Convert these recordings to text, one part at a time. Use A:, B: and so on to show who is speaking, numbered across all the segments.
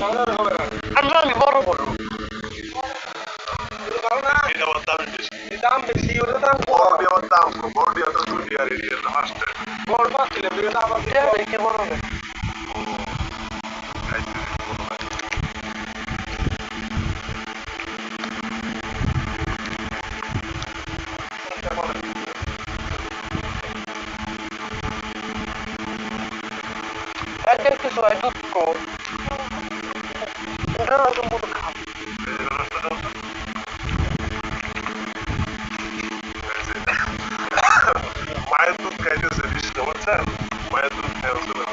A: আমি আমি বড় বড়
B: এটা আমার দামি বেশি
C: দাম বেশি ওটা দাম
B: বড় দিয়ে আমার দাম কম বড় দিয়ে তো দুটি আর এরিয়া না মায়ের দুধ খাইতেছে না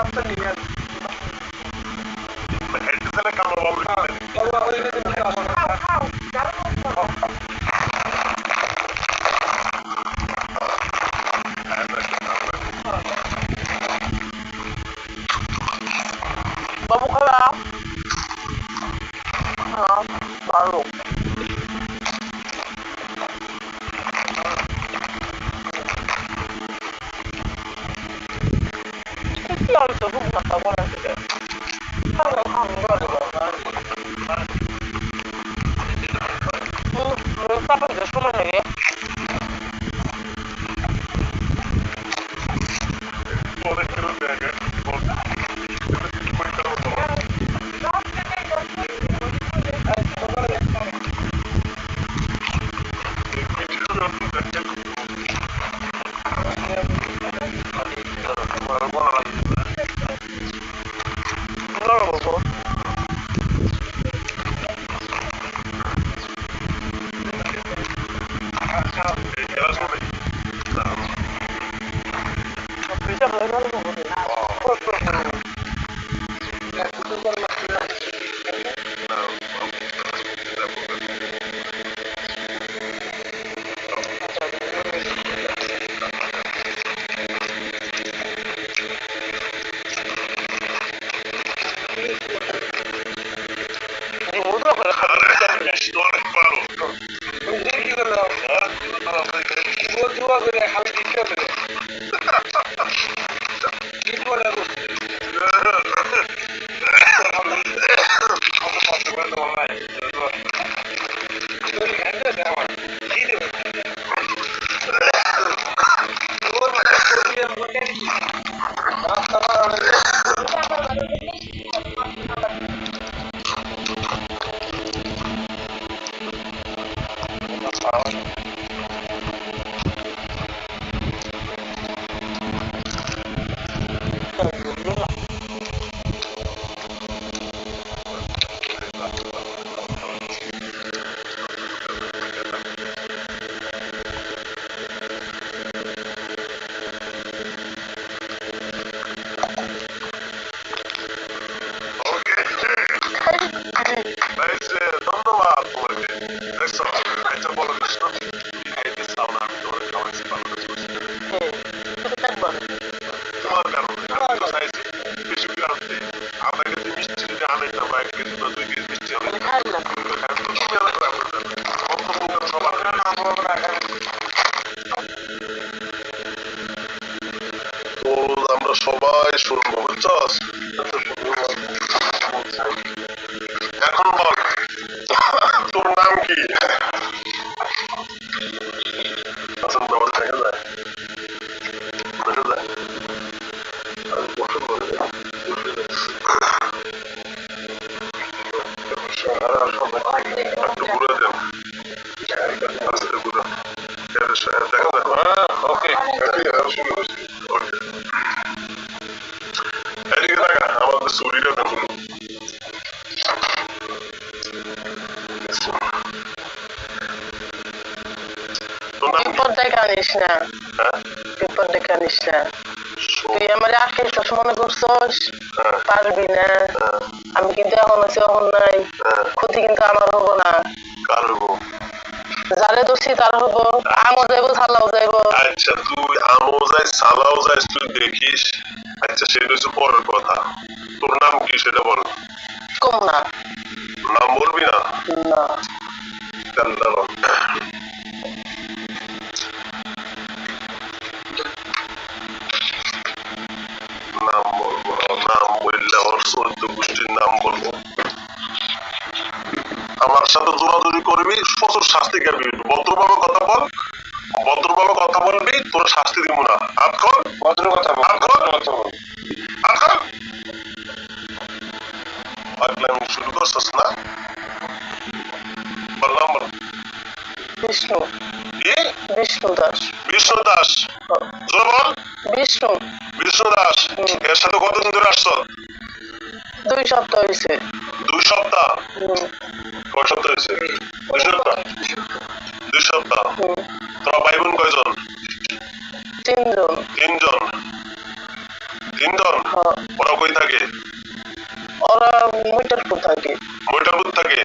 C: বাচ্চা নিয়ে আসে বাবা ওই যে
A: বলব
B: কারণে তো বেশি করে আনতে আধা কেজি মিষ্টি যদি বা এক কেজি বা দুই কেজি মিষ্টি আমরা সবাই শুনব বুঝছস এখন বল
C: বিপদটাই কানিস না বিপদটা কানিস না তুই আমার আটকে চোখ মনে করছস পারবি না আমি কিন্তু এখন আছি এখন নাই ক্ষতি কিন্তু আমার হব না
B: কার
C: যারে দোষী তার হব। আমও যাইবো ছালাও যাইবো।
B: আচ্ছা তুই আমও যাই সালাও যাই তুই দেখিস। আচ্ছা সেটা হচ্ছে পরের কথা। তোর নাম কি সেটা বল।
C: কম না
B: নাম বলবি না?
C: না।
B: নাম বলব নাম বললে ওর চোদ্দ গোষ্ঠীর নাম বলব। আমার সাথে দৌড়াদৌড়ি করবি প্রচুর শাস্তি খাবি ভদ্রভাবে কথা বল ভদ্রভাবে কথা বলবি তোর শাস্তি দিব না। হাত খোল।
A: ভদ্র কথা বল
B: আর কর?
A: ভদ্র কথা বল।
B: খোল। পাগলামি শুরু করছিস না? বললাম
C: বিষ্ণু।
B: কি?
C: বিষ্ণু দাস।
B: বিষ্ণু দাস। বল।
C: বিষ্ণু।
B: বিষ্ণু দাস। এর সাথে কতদিন ধরে আসছ?
C: দুই সপ্তাহ হয়েছে
B: দুই সপ্তাহ? কয় সপ্তাহ হয়েছে দুই সপ্তাহ? দুই সপ্তাহ। তোরা ভাই বোন কয়জন?
C: তিনজন।
B: তিনজন। তিনজন? ওরা কই থাকে?
C: ওরা মিটারপুর থাকে।
B: মইটারপুর থাকে?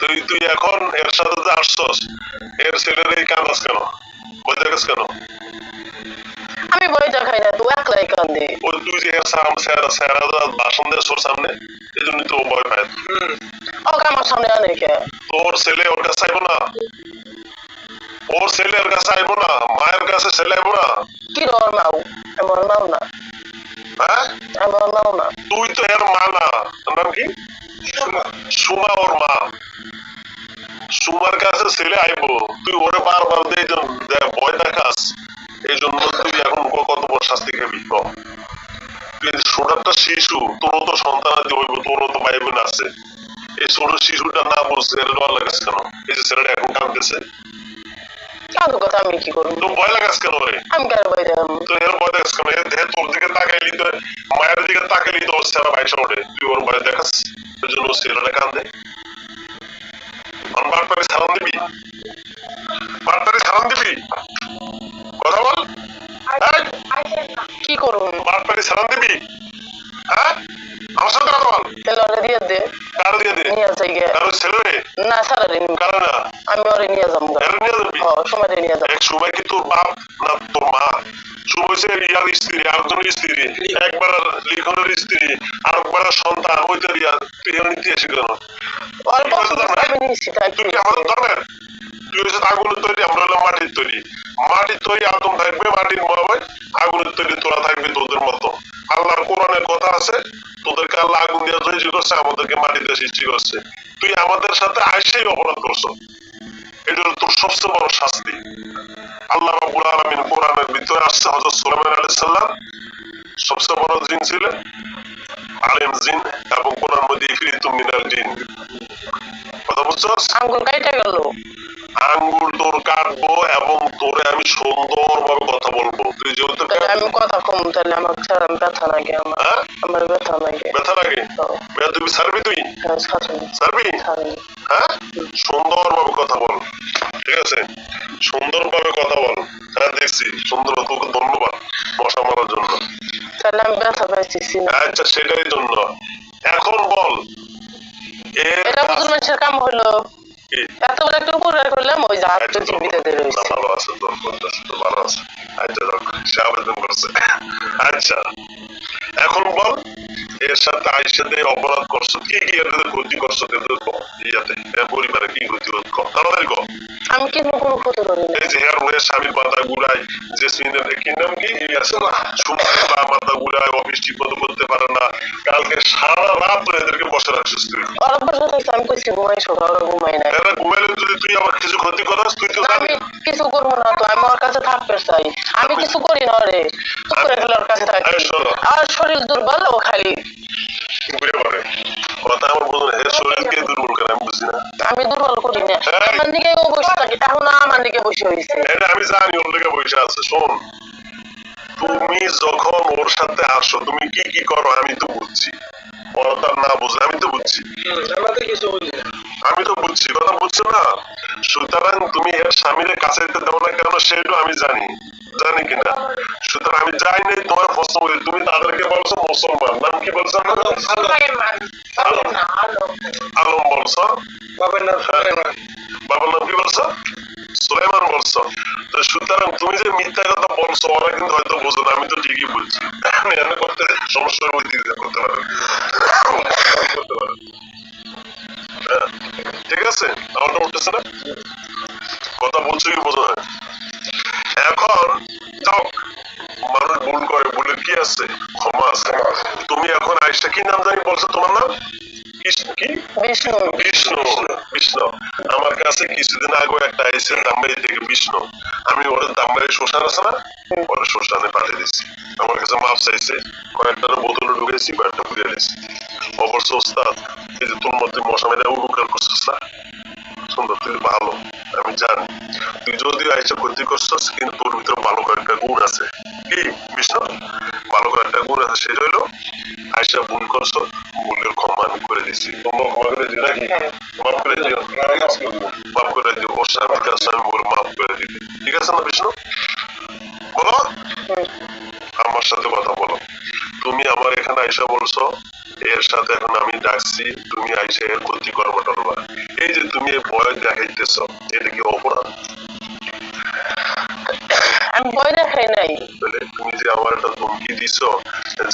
B: তুই তুই এখন এর সাথে যে আসছস এর ছেলের এই কান্দাস কেন? বই কেন?
C: আমি বই দেখাই না তুই একলাই কান্দি
B: ওই তুই যে এর সাম স্যারা স্যারা ভাষণ দেয় ওর সামনে এই জন্য তো ও ভয় পায়।
A: হুম।
C: ওকে আমার সামনে আনে কে
B: তোর ছেলে ওর কাছে আইবো না? ওর ছেলে ওর কাছে আইবো না? মায়ের কাছে ছেলে আইবো না?
C: কি রর নাও এমন নাও না।
B: হ্যাঁ?
C: এমন নাও না।
B: তুই তো এর মা না। তোর নাম কি? সুমা ওর মা। সুমার কাছে ছেলে আইবো। তুই ওরে বারবার দিয়ে ভয় দেখাস। এই জন্য তুই এখন কত বড় শাস্তি খাবি ছোটটা শিশু তোরও তো সন্তান আছে হইব তোরও তো ভাই বোন আছে। এই ছোট শিশুটা না বলছে এর ডর লাগাস কেন? এই যে ছেলেটা এখন কাঁদতেছে।
C: কাঁদু কথা আমি কি করব?
B: তো ভয় লাগাস কেন রে?
C: আমি কেন বই দেখাম
B: তো এর ভয় দেখাস কেন? এর দেহে তোর দিকে তাকাইলি তো মায়ের দিকে তাকাইলি তো বাইশে ওঠে তুই ওর ভয় দেখাস? এই জন্য ছেলেটা কান্দে আমার বাটপারে সালাম দিবি? বাটপারে সালাম দিবি? কথা বল।
C: কি করুন
B: বাটপারে সালাম দিবি? হ্যাঁ? আমার সাথে কথা বল।
C: তেলরে দিয়ে দে।
B: কার দিয়ে দে?
C: নিয়ে যাই গে
B: কারও ছেলে রে?
C: না সারাদিন
B: কার না?
C: আমি ওরে নিয়ে যাব। গা।
B: নিয়ে যাবি?
C: হ সময় নিয়ে যাব।
B: এক সময় কি তোর বাপ না তোর মা? শুভ ইয়ার স্ত্রী আরেকজনের স্ত্রী। একবার লিখনের স্ত্রী আরেকবার সন্তান। ওইটা দিয়া তুই এর নিতে এসে
C: তাই
B: তুই কি আমাদের ধর্মের? হচ্ছে আগুনের তৈরি, আমরা হলাম মাটির তৈরি। মাটির তৈরি আদম থাকবে, মাটির মহাবাই আগুনের তৈরি তোরা থাকবে তোদের মতো। আল্লাহর কোরআনের কথা আছে, তোদেরকে আল্লাহ আগুন দিয়ে তৈরি করছে, আমাদেরকে মাটিতে সৃষ্টি করছে। তুই আমাদের সাথে আইসেই অপরাধ করছ। এটা তোর সবচেয়ে বড় শাস্তি। আল্লাহ রাব্বুল আলামিন কোরআনের ভিতরে আসছে, হযরত সুলাইমান আলাইহিস সালাম। সবচেয়ে বড় জিন ছিলেন, আলেম জিন, এবং কোরআন মধ্যে ইফরিতুম মিনাল জিন। কথা বুঝছস
C: আঙ্গুল কাইটা গেল।
B: আঙ্গুল তোর কাটবো এবং তোরে আমি সুন্দর ভাবে কথা বলব। তুই যেহেতু
C: আমি কথা কম তাহলে আমার ছাড়া ব্যথা লাগে আমার
B: হ্যাঁ?
C: আমার ব্যথা লাগে।
B: ব্যথা লাগে? ব্যথা তুমি ছাড়বি তুই?
C: হ্যাঁ,
B: ছাড়বি। হ্যাঁ? সুন্দর ভাবে কথা বল। ঠিক আছে? সুন্দর ভাবে কথা বল। হ্যাঁ দেখছি। সুন্দর তোকে ধন্যবাদ বসা মারার জন্য।
C: তাহলে আমি ব্যথা পাইতেছি। না
B: আচ্ছা সেটাই জন্য। এখন বল।
C: এটা বুঝুন মানুষের কাম হলো? এত বড় একটা উপকার করলাম ওই যে
B: আচ্ছা, তোর
C: রয়েছে।
B: ভালো আছে তোর করতেছে তো ভালো আছে। আচ্ছা সে আবেদন করছে। আচ্ছা এখন বল। এর সাথে আইসাতে অপরাধ করছ কি কি এর ক্ষতি করছ এদের ক- ইয়াতে পরিবারে কি ক্ষতি করছ তাড়াতাড়ি কর
C: আমি কিন্তু কোনো করি
B: এই যে হেয়ার হয়ে স্বামীর পাতা গুড়াই যে সিনের কি নাম কি? সুন্দর মাথা গুড়াই অফিস ঠিক মতো করতে পারে না কালকে সারা রাত ধরে এদেরকে বসে রাখছিস তুই।
C: ওর অভ্যাস হয়েছে আমি কইছি ঘুমাই সকাল ঘুমাই না
B: এরা ঘুমাইলে যদি তুই আমার কিছু ক্ষতি করাস তুই তো
C: আমি কিছু করব না তো আমি ওর কাছে থাকতে চাই। আমি কিছু করি না রে করে ওর কাছে থাকি। আর শরীর দুর্বল ও খালি
B: ঘুরে পারে কথা আমার বলুন হে শরীরকে দুর্বল করে আমি বুঝি না।
C: আমি দুর্বল করি না। আমার দিকে ও বসে থাকি এখন আমার দিকে বসে হয়েছে
B: এটা আমি জানি ওর লেগে বসে আছে শোন। তুমি যখন ওর সাথে আসো তুমি কি কি করো আমি তো বুঝছি। ওরা তার না বুঝলে আমি তো বুঝছি। আমি তো বুঝছি কথা বুঝছ না? সুতরাং তুমি এর স্বামীর কাছে যেতে দেবো না কেন সেটা আমি জানি। জানি কিনা? সুতরাং আমি যাই নাই তোমার প্রশ্ন বলি তুমি তাদেরকে বলছো মুসলমান। নাম কি বলছো আলম বলছো?
A: বাবার নাম
B: বাবার নাম কি বলছো? সুলাইমান বলছো। তো সুতরাং তুমি যে মিথ্যা কথা বলছো ওরা কিন্তু হয়তো বোঝো না। আমি তো ঠিকই বলছি। আমি করতে সমস্যার ওই দিকে করতে পারে। করতে হ্যাঁ, ঠিক আছে? আমারটা উঠতেছে না? কথা বলছো কি বোঝো না। এখন যাও মানুষ ভুল করে ভুলের কি আছে? ক্ষমা আছে। তুমি এখন আইসা কি নাম জানি বলছো তোমার নাম? কি?
C: বিষ্ণু
B: বিষ্ণু বিষ্ণু আমার কাছে কিছুদিন আগে একটা আইসে দামবাড়ি থেকে বিষ্ণু। আমি ওর দামবাড়ি শ্মশান আছে না? ওর শ্মশানে পাঠিয়ে দিচ্ছি আমার কাছে মাপ চাইছে। কয়েকটা বোতলে ঢুকেছি কয়েকটা পুড়িয়ে দিয়েছি অবশ্য ওস্তাদ এই যে তোর মধ্যে মশা মেরে অনুকার করছিস না? সুন্দর তুই ভালো আমি জানি। তুই যদিও আইসা ক্ষতি করছিস কিন্তু তোর ভিতরে ভালো কয়েকটা গুণ আছে। কি বিষ্ণু? ভালো কয়েকটা গুণ আছে সেটা হইল আইসা ভুল করছ ভুলের ক্ষমা আমি করে দিছি। তোমরা ক্ষমা করে দিও নাকি? মাফ করে দিও। মাফ করে দিও ওর কাছে আমি বলে মাফ করে দিবি। ঠিক আছে না বিষ্ণু? বলো? আমার সাথে কথা বলো। তুমি আমার এখানে আইসা বলছো এর সাথে এখন আমি ডাকছি তুমি আইসা এর ক্ষতি করব টলবা এই যে তুমি এই ভয় দেখাইতেছ এটা কি অপরাধ?
C: আমি ভয় দেখাই নাই।
B: তাহলে তুমি যে আমার একটা ধমকি দিছ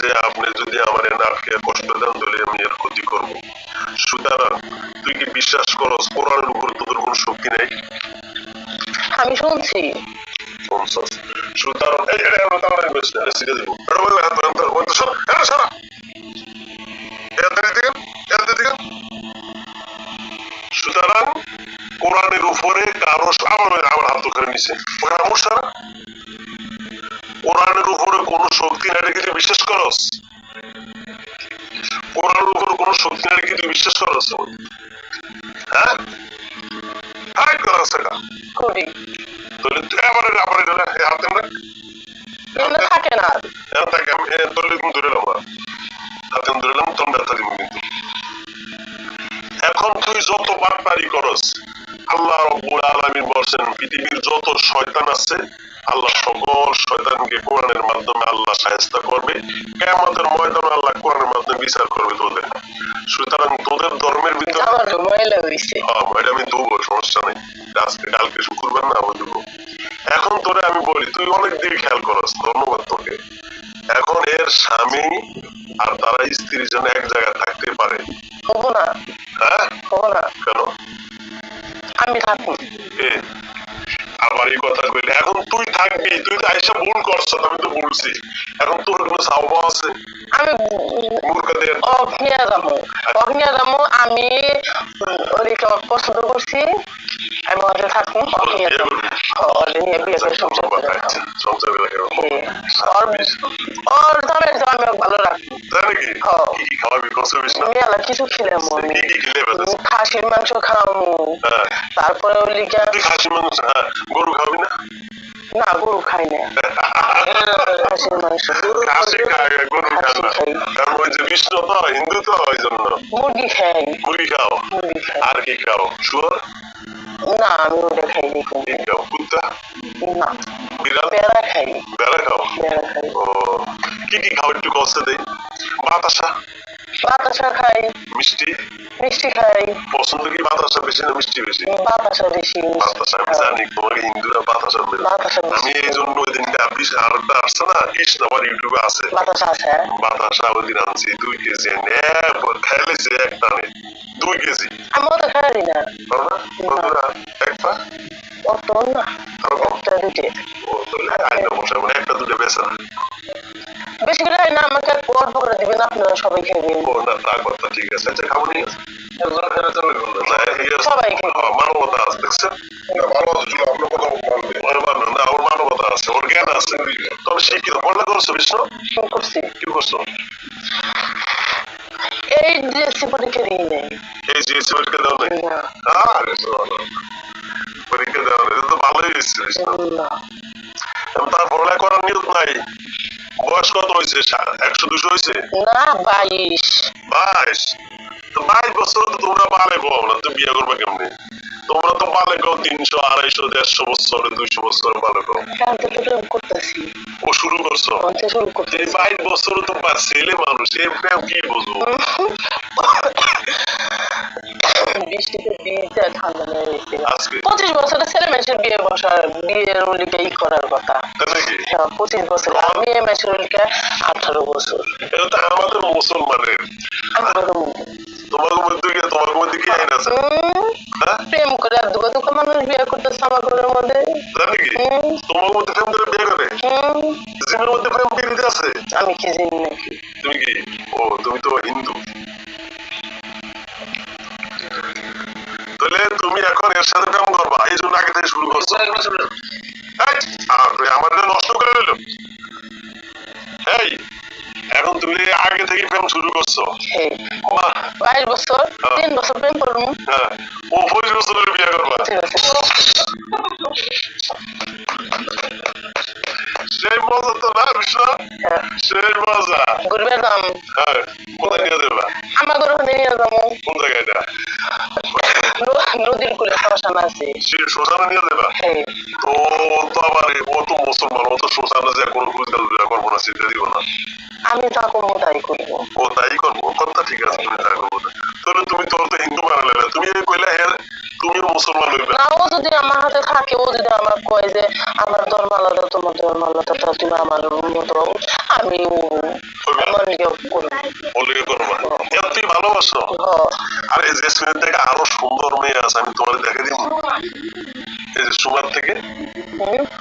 B: যে আপনি যদি আমার এনে আটকে কষ্ট দেন তাহলে আমি এর ক্ষতি করব। সুতরাং তুই কি বিশ্বাস করস কোরআনের উপর তোদের কোনো শক্তি নেই?
C: আমি শুনছি।
B: শুনছস? সুতরাং এই এটা আমরা তাড়াতাড়ি বসে এটা শিখে দেবো এটা বলে হাত ধরে ধরে বলতে সর। এটা সারা এত দিকে এত দিকে সুতরাং কোরআনের উপরে কারও আমার আমার হাত ধরে নিছে। আমার সারা কোরআনের উপরে কোনো শক্তি নাই রেখে তুই বিশ্বাস করস কোরআনের উপরে কোনো শক্তি নাই রেখে তুই বিশ্বাস করস হ্যাঁ? হাই করা সেটা।
C: করি
B: আবার আবার এটা হাতে না
C: এগুলো থাকে না।
B: এখন তাকে আমি এ ধরে নেব হাতে ধরে নেব তোমরা ব্যথা দিব কিন্তু। এখন তুই যত বাটপারি করস আল্লাহ রব্বুল আলামিন বলছেন পৃথিবীর যত শয়তান আছে আল্লাহ সকল শয়তানকে কোরআনের মাধ্যমে আল্লাহ সাহায্য করবে। কেয়ামতের ময়দানে আল্লাহ কোরআনের মাধ্যমে বিচার করবে তোদের। সুতরাং তোদের ধর্মের ভিতরে হ্যাঁ এটা আমি দেবো সমস্যা নেই। আজকে কালকে শুক্রবার না আমি দেবো এখন তোরে আমি বলি তুই অনেক দিন খেয়াল করস ধন্যবাদ তোকে। এখন এর স্বামী আর তারা স্ত্রীর জন্য এক জায়গায় থাকতে পারে। হ্যাঁ? কেন?
C: আমি থাকব।
B: আবার এই কথা কইলে। এখন তুই থাকবি, তুই তো আইসা ভুল করছ, আমি তো বলছি। এখন তোর কোনো সাহবা আছে?
C: আমি অগ্নিয়া যাব অগ্নিয়া যাব আমি ওদিকে পছন্দ করছি। আমি ওদের থাকব অগ্নিয়া যাব ওদের নিয়ে বিয়ে করে সংসার করে। ওর তো আমি ভালো রাখব মেলা কিছু খেলাম খাসির মাংস খাওয়াবো।
B: হ্যাঁ।
C: তারপরে ওই
B: তুই খাসি মাংস হ্যাঁ গরু খাবি না?
C: না গরু খাই না। খাসির মাংস।
B: খাসি খায় গরু খায় না।
C: খাই।
B: কারণ ওই যে বিষ্ণু তো হিন্দু তো ওই জন্য
C: মুরগি খাই।
B: মুরগি খাও। আর কি খাও? শুয়ার?
C: না আমি ওটা খাই নি
B: খাও? কুত্তা?
C: না।
B: বিড়াল?
C: পেয়ারা খাই।
B: বেড়া খাও?
C: পেয়ারা খাই।
B: ও কি কি খাও একটু কষ্ট দেই? বাতাসা?
C: বাতাসা খাই।
B: মিষ্টি?
C: মিষ্টি খাই।
B: পছন্দ কি বাতাসা বেশি না মিষ্টি বেশি?
C: বাতাসা বেশি।
B: বাতাসা আমি জানি তোমার হিন্দুরা বাতাসা
C: বেশি।
B: আমি এই জন্য ওই দিনটা আপনি আর একটা আসছে না কৃষ্ণ আমার ইউটিউবে আছে।
C: বাতাসা আছে হ্যাঁ?
B: বাতাসা ওই দিন আনছি দুই কেজি। এনে খাইলেছে একটা নেই দুই কেজি।
C: আমি ওটা খাই না।
B: না? একটা?
C: অত না। একটা দুটে
B: ও তাহলে আইনা বসে একটা দুটো বেছে না
C: বেশি করে না আমাকে অল্প করে দিবেন আপনারা সবাই খাবেন
B: না তা কথা ঠিক আছে আচ্ছা খাব নি
A: একজন ফেলে চলে গেল
B: না, ঠিক আছে।
C: সবাই
B: মানবতা আছে দেখছেন মানবতা ছিল আপনার কথা মানবে মানবে না ওর মানবতা আছে ওর জ্ঞান আছে তবে শিক্ষিত পড়লে করছ বিষ্ণু
C: করছি
B: কি করছ
C: এই ডিএসসি পরীক্ষা দিই নাই।
B: এই পরীক্ষা দাও নাই? শোনো। পরীক্ষা দেওয়া এটা তো ভালোই হয়েছে বিষ্ণু তার পড়ালেখা করার নিয়ত নাই। বয়স কত হয়েছে? একশো দুশো হয়েছে?
C: না বাইশ।
B: বাইশ? তো বাইশ বছর তো তোমরা পাও না তো বিয়ে করবে কেমনি? তোমরা তো বালে গাও তিনশো আড়াইশো দেড়শো বছরে দুইশো বছরে
C: প্রেম করতেছি।
B: ও শুরু করছ? এই বাইশ বছর তো ছেলে মানুষ প্রেম কি বুঝব
C: বৃষ্টিতে বিয়েতে ঠান্ডা লেগে গেছে
B: আজকে
C: পঁচিশ বছরের ছেলে মেয়ের বিয়ে বসার বিয়ের ওলিকে ই করার কথা। হ্যাঁ, পঁচিশ বছর। আর মেয়ে মেয়ের ওলিকে আঠারো বছর।
B: এটা আমাদের মুসলমানের। তোমার মধ্যে কি তোমার মধ্যে কি আইন আছে? হ্যাঁ?
C: প্রেম করে আর দুটো দুটো মানুষ বিয়ে করতেছে আমার ঘরের মধ্যে।
B: তাই নাকি?
C: হুম।
B: তোমার মধ্যে প্রেম করে বিয়ে করে?
C: হুম,
B: মধ্যে প্রেম বিরোধী আছে?
C: আমি কি জানি নাকি
B: তুমি কি? ও তুমি তো হিন্দু। তাহলে তুমি এখন এর সাথে প্রেম করবা? এই জন্য আগে থেকে শুরু করছ। আমাদের নষ্ট করে দিল। এই এখন তুমি আগে থেকে প্রেম শুরু করছ।
C: বাইশ বছর
B: হ্যাঁ।
C: তিন বছর প্রেম করব।
B: হ্যাঁ ও পঁচিশ বছরের বিয়ে করবা। সেই মজা তো না বিষ্ণু
C: হ্যাঁ,
B: সেই মজা।
C: ঘুরবে দাম।
B: কোথায় নিয়ে দেবা
C: আমার ঘরে নিয়ে যাব।
B: কোন জায়গাটা
C: নদীর কূলে শ্মশান আছে।
B: শ্মশানে নিয়ে তো তো আবার ও তো মুসলমান ও তো শ্মশানে যে কোনো করব না সেটা দিব না।
C: আমি যা করব তাই করব।
B: ও তাই করব? কথা ঠিক আছে তুমি তাই করব। তাহলে তুমি তোর তো হিন্দু বানালে না তুমি কইলে তুমি মুসলমান হইবে।
C: না ও যদি আমার হাতে থাকে ও যদি আমার কয় যে আমার ধর্ম আলাদা তোমার ধর্ম আলাদা তা তুমি আমার মতো আমি আমার নিজে করব।
B: বলে করবা। তুই ভালোবাসো? আর এই জেসমিনের থেকে আরও সুন্দর মেয়ে আছে আমি তোমার দেখে দিব যে সুগার থেকে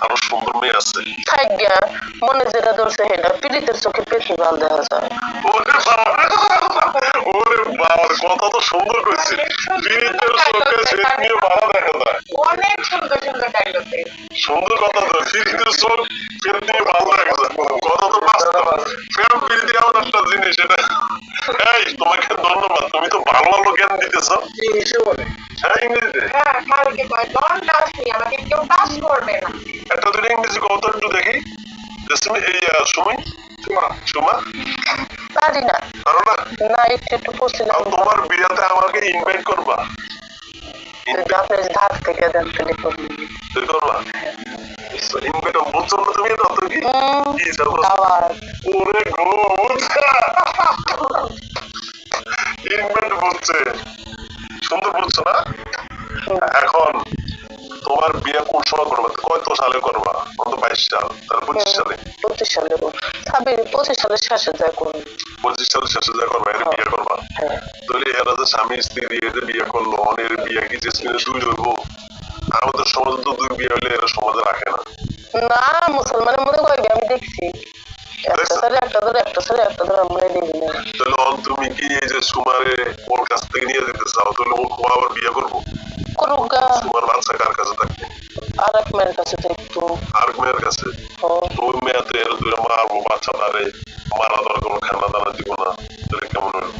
B: আরও সুন্দর মেয়ে আছে।
C: থাক মনে যেটা ধরছে সেটা পীড়িতের চোখে পেটনি ভালো দেখা যায়।
B: ওরে বাবা! ওরে বাবার কথা তো সুন্দর কইছে বিনীতের চোখে সেট নিয়ে ভালো দেখা যায়।
D: অনেক সুন্দর সুন্দর ডায়লগ
B: সুন্দর কথা তো বিনীতের চোখ সেট নিয়ে ভালো দেখা যায়। কথা তো বাস্তব। ফের বিনীতি এমন একটা জিনিস এটা এই তোমাকে ধন্যবাদ। তুমি তো ভালো ভালো জ্ঞান দিতেছ।
A: ইংলিশে বলে।
B: হ্যাঁ ইংরেজিতে
D: হ্যাঁ কালকে কয় ডন টাচ মি আমাকে কেউ টাচ করবে না।
B: একটা ইংরেজি কত একটু দেখি। জেসমি এই আহ, সুমি সুমা
C: পারি না।
B: পারো না
C: না একটু একটু পড়ছিলাম
B: আর তোমার বিয়াতে আমাকে ইনভাইট করবা?
C: আপনি থেকে দেন
B: তুই করবা? ইনভাইট বুঝছ না তুমি না তুমি কি? যাব ওরে গো বুঝছা ইনভাইট বলছে সুন্দর বলছো না? এখন তোমার বিয়ে কোন সময় করবা? কত সালে করবা? কত বাইশ সাল? তাহলে পঁচিশ সালে।
C: পঁচিশ সালে ছাব্বিশ পঁচিশ সালে শেষে যায় করব
B: পঁচিশ সালে শেষে যা করবা এর বিয়ে করবা।
C: হ্যাঁ।
B: তাহলে এরা যে স্বামী স্ত্রী এদের বিয়ে করল অনেক বিয়ে কি জেসমিনে দুই হইব আমাদের সমাজে তো দুই বিয়ে হলে এরা সমাজে রাখে না।
C: না মুসলমানের মধ্যে কয়েকটা আমি দেখছি।
B: তুমি কি এই যে সুমারে ওর কাছ থেকে নিয়ে যেতে চাও তাহলে ও আবার বিয়ে করব?
C: করুক
B: সুমার বাচ্চা কার কাছে থাকবে?
C: আর এক মেয়ের কাছে তো একটু
B: আর মেয়ের কাছে?
C: ও,
B: তো ওই মেয়েতে এর মারবো বাচ্চা তারে মারা দরকার খানা দানা দিব না তাহলে কেমন হলো?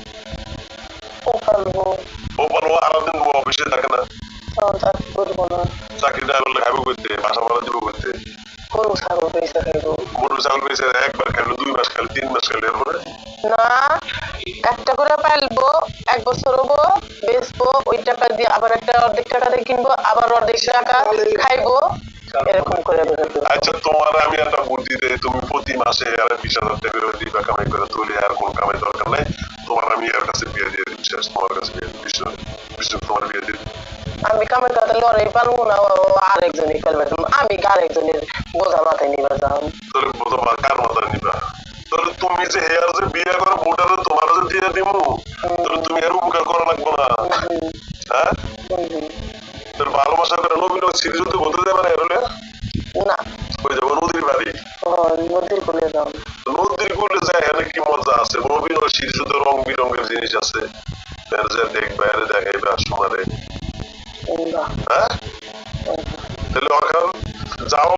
C: ও পারব।
B: ও অফিসে থাকে না।
C: তখন তার করব না।
B: চাকরি না করলে করতে বাসা ভাড়া দিব করতে
C: গরু ছাগল পয়সা খাইবো
B: গরু চাল পেয়েছে একবার খেলে দুই মাস খেলে তিন মাস খেলে এরপরে?
C: না একটা করে পালবো এক বছর হব বেচবো ওই টাকা দিয়ে আবার একটা অর্ধেক টাকা দিয়ে কিনবো আবার অর্ধেক টাকা খাইবো এরকম করে
B: আচ্ছা তোমার আমি একটা বুদ্ধি দেই তুমি প্রতি মাসে আর বিশ হাজার টাকা দিবা কামাই করে তুলে আর কোন কামাই দরকার নাই। তোমার আমি এর কাছে বিয়ে দিয়ে দিচ্ছি তোমার কাছে বিয়ে বিষ্ণু তোমার বিয়ে দিয়ে দিচ্ছি।
C: আমি কামের কাছে লড়াই পারব না ও আরেকজনই ফেলবে আমি আরেকজনের বোঝা মাথায় নিবে যাও
B: তাহলে তোমার কার মাথা নিবা? তুমি যে হেয়ার যে বিয়ে করো ভোটারে তোমার যে দিয়ে তাহলে তুমি এর উপকার করা লাগবে না। হ্যাঁ? ভালোবাসা করে নবীন সিরিজ তো বলতে না এরলে
C: না।
B: ওই যাব নদীর বাড়ি?
C: নদীর কোলে যাও।
B: নদীর যায় এখানে কি মজা আছে? নবীন সিরিজ তো রং বিরঙের জিনিস আছে। দেখবে দেখাইবে আসমারে
C: না
B: হ্যাঁ তাহলে এখন যাও।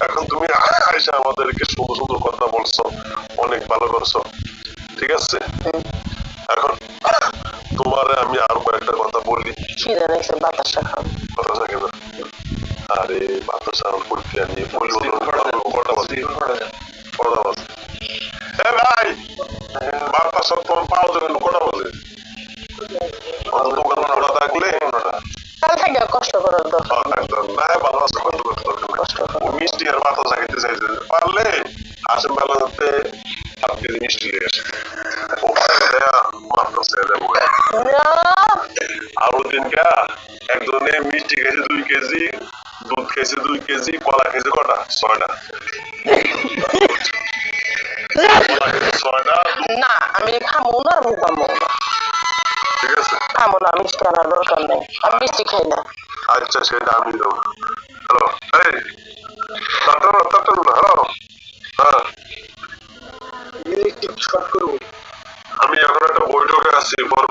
B: এখন তুমি আয়সা আমাদেরকে সুন্দর সুন্দর কথা বলছো অনেক ভালো করছ। ঠিক আছে? এখন তোমার আমি আরও কয়েকটা কথা বলি।
C: বাতাসা খাও।
B: আরে বাতাস করতে আনি বলি ভাই বাতাস তোমার পাওয়া যাবে না কটা অত থাকলে
C: কাল থেকে কষ্ট করার দরকার।
B: না।
C: কষ্ট
B: মিষ্টি আর চাইছে। পারলে আসেন কেজি আর একজনে খেয়েছে দুই কেজি দুধ খেয়েছে দুই কেজি কলা খেয়েছে কটা? ছয়টা। ছয়টা
C: না আমি খামো না আমি খামো না
B: ঠিক আছে?
C: খামো না মিষ্টি আনার দরকার নেই। আমি মিষ্টি খাই না।
B: আচ্ছা সেটা আমি দেবো। হ্যালো এই তাড়াতাড়ি তাড়াতাড়ি হ্যালো? হ্যাঁ। আমি এখন একটা বৈঠকে আছি পর